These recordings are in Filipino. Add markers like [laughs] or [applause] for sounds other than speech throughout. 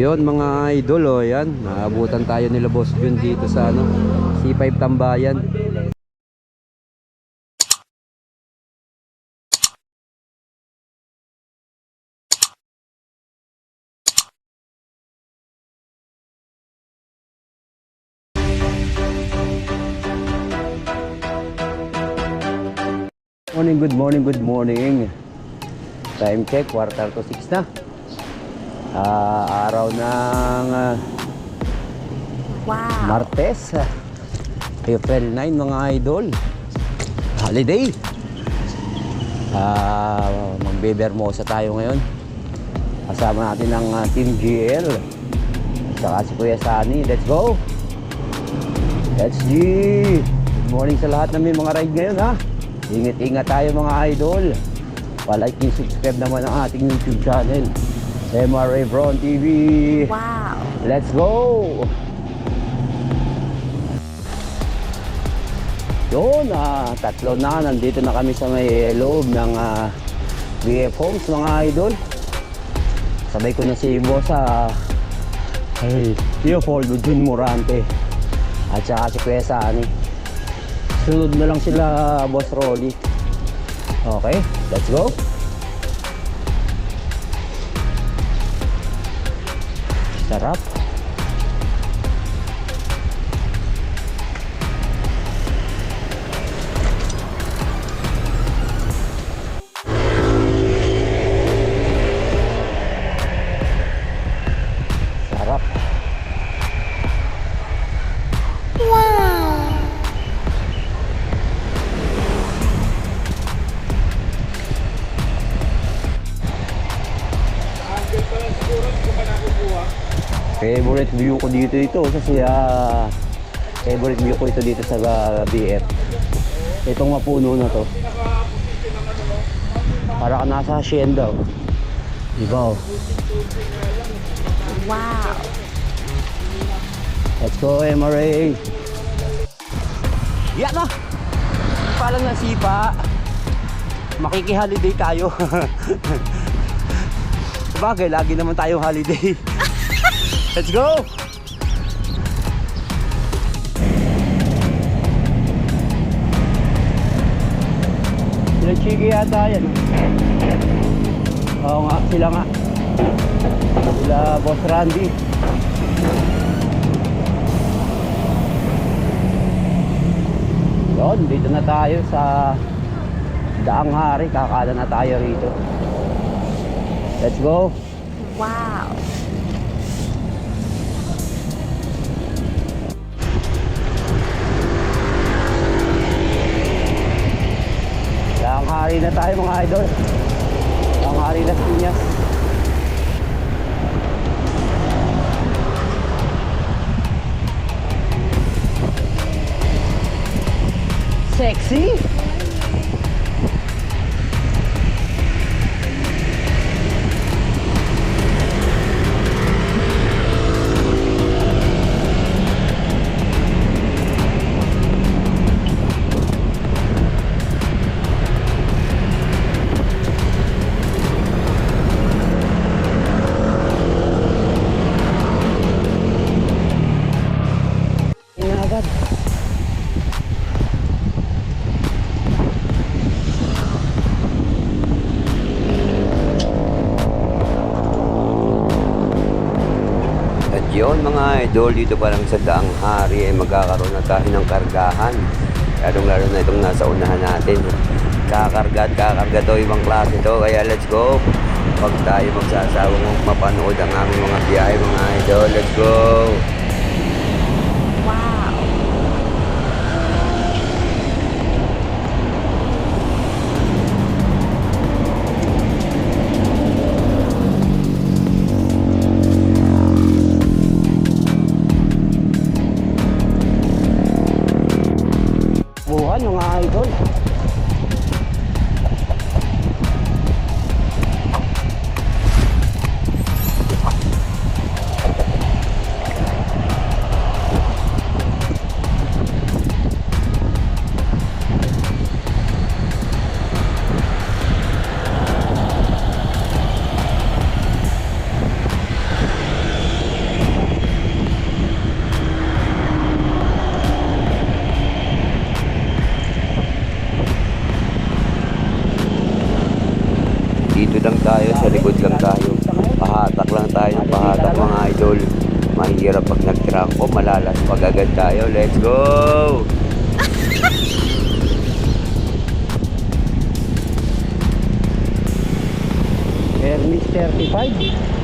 Yun mga idol oh, yan. Naabutan tayo nila Boss Jun dito sa ano, C5 Tambayan. Morning, good morning, good morning. Time check, quarter to 6 na. Ah, araw ng ah, Wow. Martes, ah, April 9 mga idol. Holiday. Ah, magbebermosa tayo ngayon. Kasama natin ang ah, Team GL. Saka si Kuya Sani. Let's go. Let's G. Good morning sa lahat ng may mga ride ngayon ha. Ingat-ingat tayo mga idol. Palike and subscribe naman ang ating YouTube channel. MRA Brown TV. Wow. Let's go! Yun, ah, tatlo na. Nandito na kami sa may loob ng ah, BF Homes, mga idol. Sabay ko na si boss sa hey, Leopoldo Jun Morante. At saka si Kuya Sani. Sunod na lang sila, Boss Rolly. Okay, let's go. Sarap. Dito ito kasi ah, favorite view ko ito dito sa ah, BF. Itong mapuno na to. Para ka nasa hacienda. oh. Diba oh. Wow. Let's go MRA. Yan na. Palang ng sipa. Makiki-holiday tayo. [laughs] Sabagay, lagi naman tayong holiday. [laughs] Let's go! Sila Chiki yata yan. Oo nga, sila nga. Sila Boss Randy. Yun, dito na tayo sa Daang Hari. Kakala na tayo rito. Let's go. Wow. Daang Hari na tayo mga idol. Daang Hari Las Piñas. Sexy. Idol, dito pa lang sa Daang Hari ay magkakaroon na tayo ng kargahan. Lalong lalo na itong nasa unahan natin. Kakarga at kakarga to ibang klase to. Kaya let's go. Huwag tayo magsasawang mapanood ang aming mga biyahe mga idol. Let's go. agad tayo. Let's go! Early 35.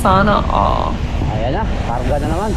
Sana all. Ayan na, karga na naman.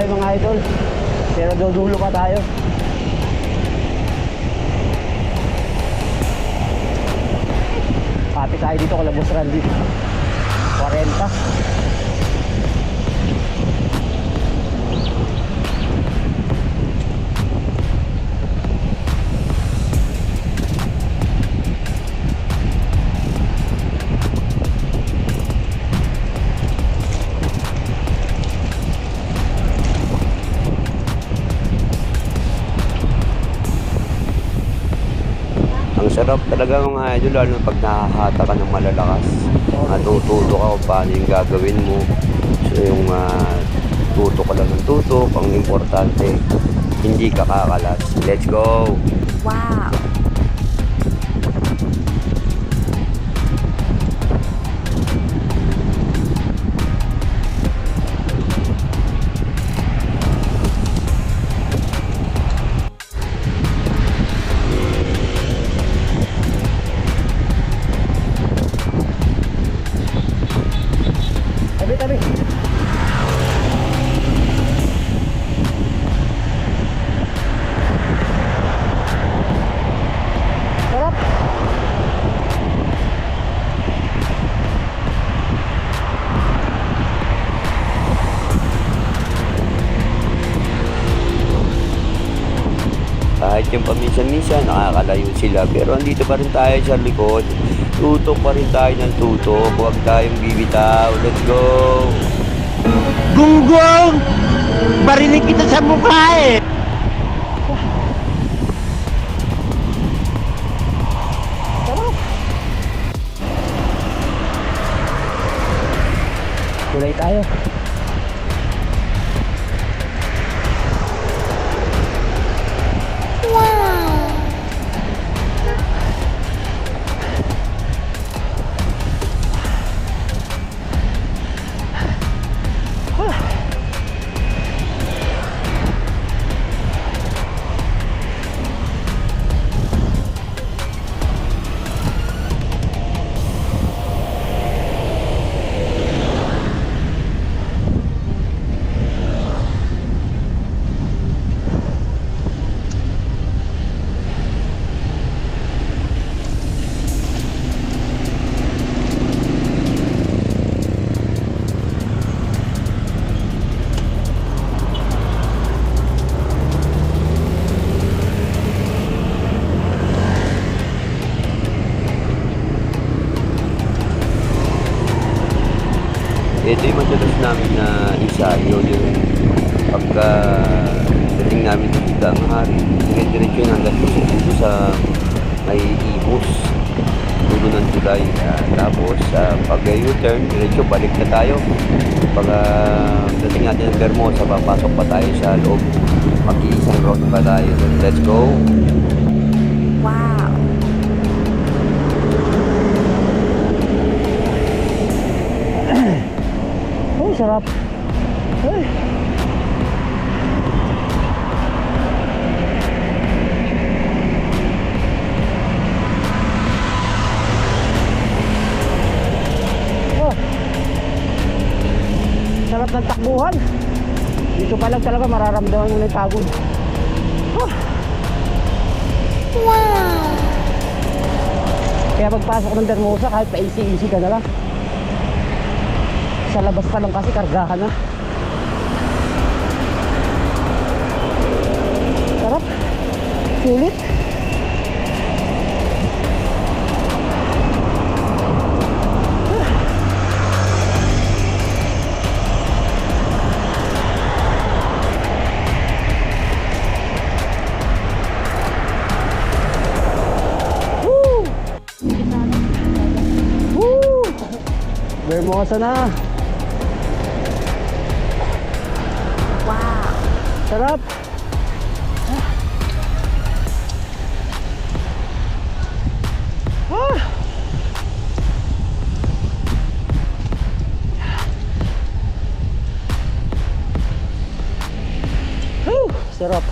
Tayo mga idol. Talaga mga idol, lalo pag nakahata ka ng malalakas. Natututo ka kung paano yung gagawin mo. So yung uh, tutok ka lang ng tutok, ang importante, hindi ka kakalas. Let's go! Wow. Paminsan-minsan, nakakalayo sila. Pero andito pa rin tayo sa likod. Tutok pa rin tayo ng tutok. Huwag tayong bibitaw. Let's go! Gunggong! Barinig kita sa mukha eh! Kulay tayo. Sa iyo yung pagka dating namin dito sa Hari. Dire-diretso yun hanggang doon sa may ibos. Dulo ng tulay. Ah, tapos ah, pag U-turn, diretso balik na tayo. Pag ah, dating natin ng Bermosa, papasok pa tayo sa loob. Mag-iisang route pa tayo. Let's go! Wow. Oh, sarap. Ay. Oh. Sarap ng takbuhan. Dito pa lang talaga mararamdaman mo na yung pagod. Oh. Kaya pagpasok ng Dermosa, kahit pa-easy-easy ka na lang. Sa labas pa lang kasi karga ka na. Sarap. Sulit. Bermosa na. Sarap. Ah. Whew, sarap.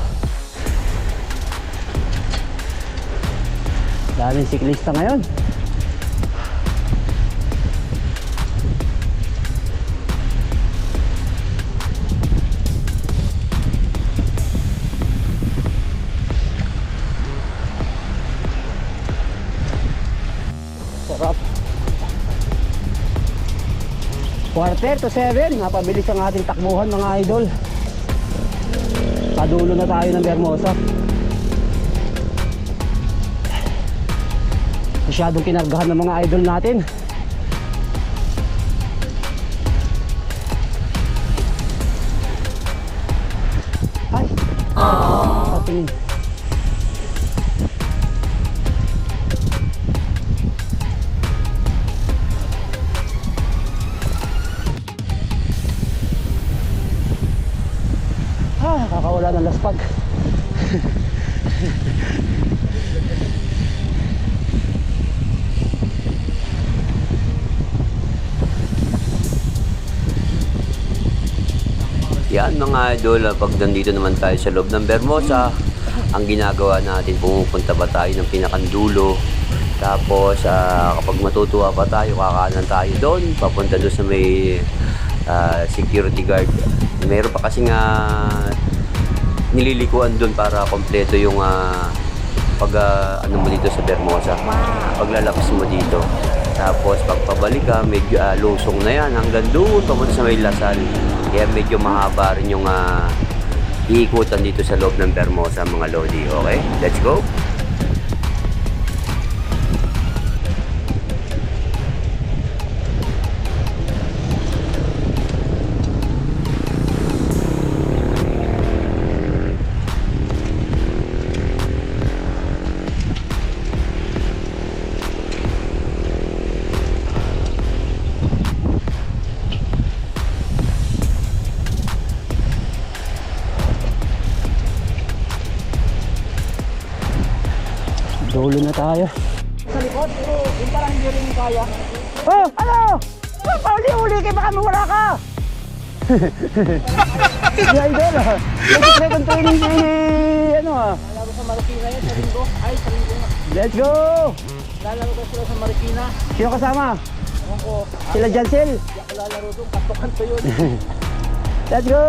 Daming siklista ngayon. Quarter to seven. Napabilis ang ating takbuhan mga idol. Padulo na tayo ng Bermosa. Masyadong kinargahan ng mga idol natin. Idol, ah, pag nandito naman tayo sa loob ng Bermosa, ang ginagawa natin, pumupunta ba tayo ng pinakandulo. Tapos ah, kapag matutuwa pa tayo, kakanan tayo doon, papunta doon sa may ah, security guard. Meron pa kasi nga nililikuan doon para kompleto yung ah, pag ah, ano mo dito sa Bermosa Wow. paglalapas mo dito. Tapos pagpabalik ka, medyo ah, lusong na yan hanggang doon pamunta sa may Lasal. Kaya medyo mahaba rin yung ah, iikutan dito sa loob ng Bermosa mga Lodi. Okay? Let's go! Si Idol ah. Nag-second training si ano ah. Lalaro sa Marikina yan sa linggo. Ay, sa linggo nga. Let's go! Lalaro ko sila sa Marikina. Sino kasama? Ewan ko, Sila Jansel. di ako lalaro doon. Katukan ko yun. Let's go!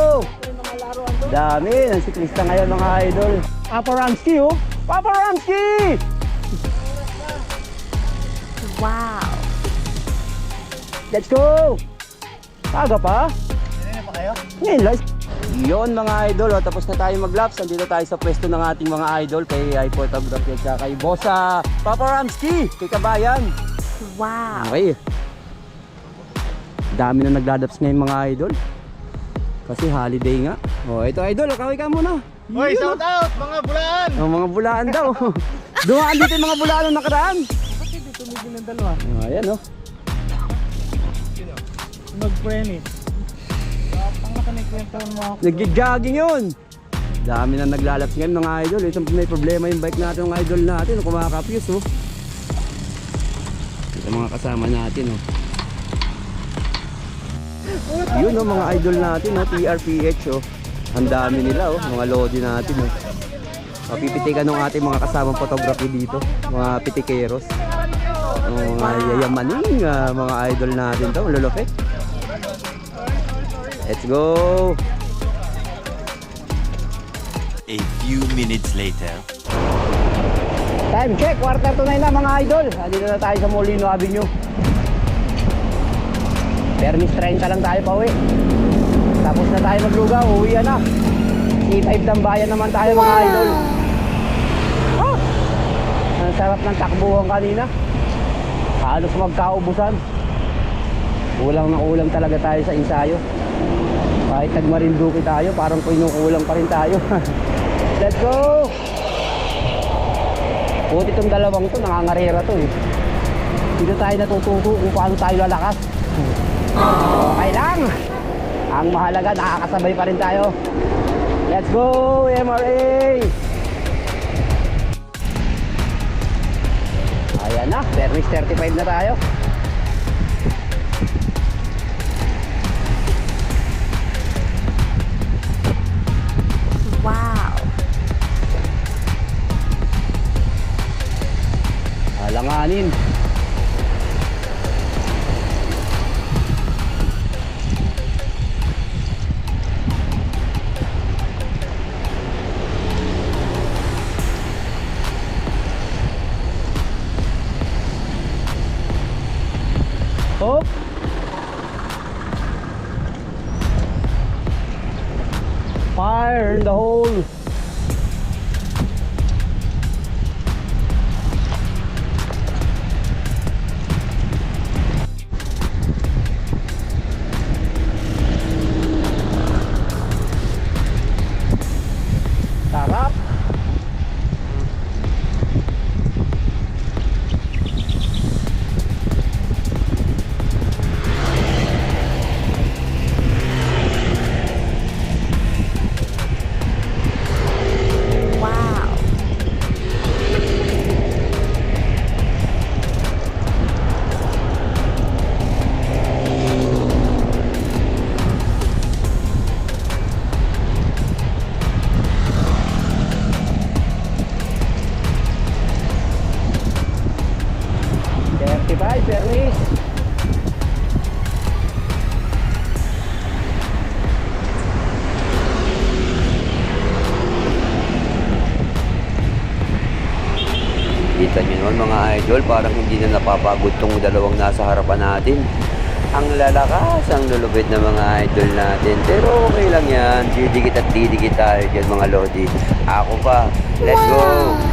Dami ng siklista ngayon mga idol. Papa Ramsky oh. Papa Ramsky! Wow. Let's go! Aga pa? Ngayon lang. Yun mga idol, oh, tapos na tayo mag-laps. Nandito tayo sa pwesto ng ating mga idol kay I Photography at saka kay Bossa Papa Ramsky, kay Kabayan. Wow. Okay. Dami na naglalaps ngayon mga idol. Kasi holiday nga. Oh, ito idol, kaway ka muna. Hoy, Yun, shout out mga bulaan! oh. Oh, mga bulaan daw. [laughs] Dumaan dito yung mga bulaan nung nakaraan. Bakit dito ng dalawa? Oh, ayan oh. Nag-preni. Nag-jogging yun. Dami na naglalaps ngayon mga idol. Ito may problema yung bike natin, mga idol natin. Kumakapyos oh. Ito mga kasama natin oh. Yun oh mga idol natin oh, TRPH oh. Ang dami nila oh, mga lodi natin oh. Mapipitikan ng ating mga kasamang photography dito, mga pitikeros. Ang mga yayamaning ah, mga idol natin to, lulupit. Let's go! A few minutes later. Time check, quarter to nine na mga idol. Andito na tayo sa Molino Avenue. Permis 30 lang tayo pa uwi. Tapos na tayo maglugaw, uwi na. C5 ng bayan naman tayo mga idol. Ah! Ang sarap ng takbuhan kanina. Halos magkaubusan. Kulang na kulang talaga tayo sa ensayo. Kahit nagmarinduki tayo, parang kinukulang pa rin tayo. [laughs] Let's go! Buti itong dalawang to, nangangarera to eh. Dito tayo natututo kung paano tayo lalakas. Okay lang. Ang mahalaga, nakakasabay pa rin tayo. Let's go, MRA! Ayan na, service 35 na tayo. Alanganin. Hop. Fire in the hole. Idol, parang hindi na napapagod tong dalawang nasa harapan natin. Ang lalakas, ang lulubid ng mga idol natin. Pero okay lang yan, didikit at didikit tayo dyan mga lodi. Ako pa, let's go!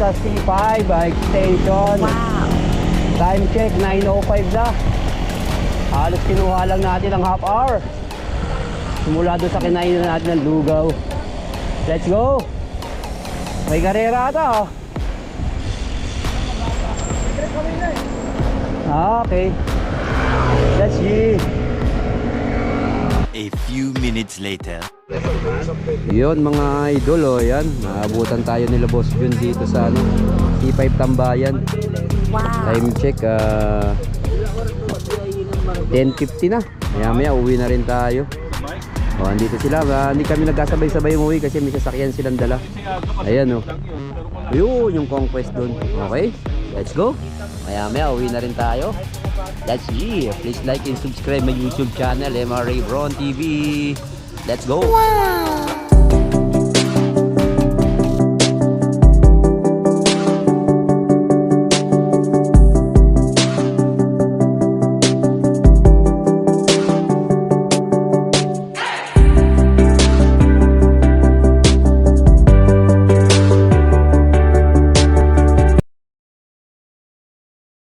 Sa C5 bike station. Wow. Time check, 9.05 na. Halos kinuha lang natin ang half hour. Simula doon sa kinainan natin ng lugaw. Let's go! May karera ata oh. Ah, okay. Let's G. Few minutes later. Yun mga idol oh, yan. Naabutan tayo nila Boss Jun dito sa ano, C5 Tambayan. Wow. Time check, ah 10.50 na. Maya maya uwi na rin tayo. O, andito sila. Ah, hindi kami nagkasabay-sabay umuwi kasi may sasakyan silang dala. Ayan o. Ayun, yung conquest doon. Okay, let's go. Maya maya uwi na rin tayo. That's G. Please like and subscribe my YouTube channel, MRA Bron TV. Let's go. Wow.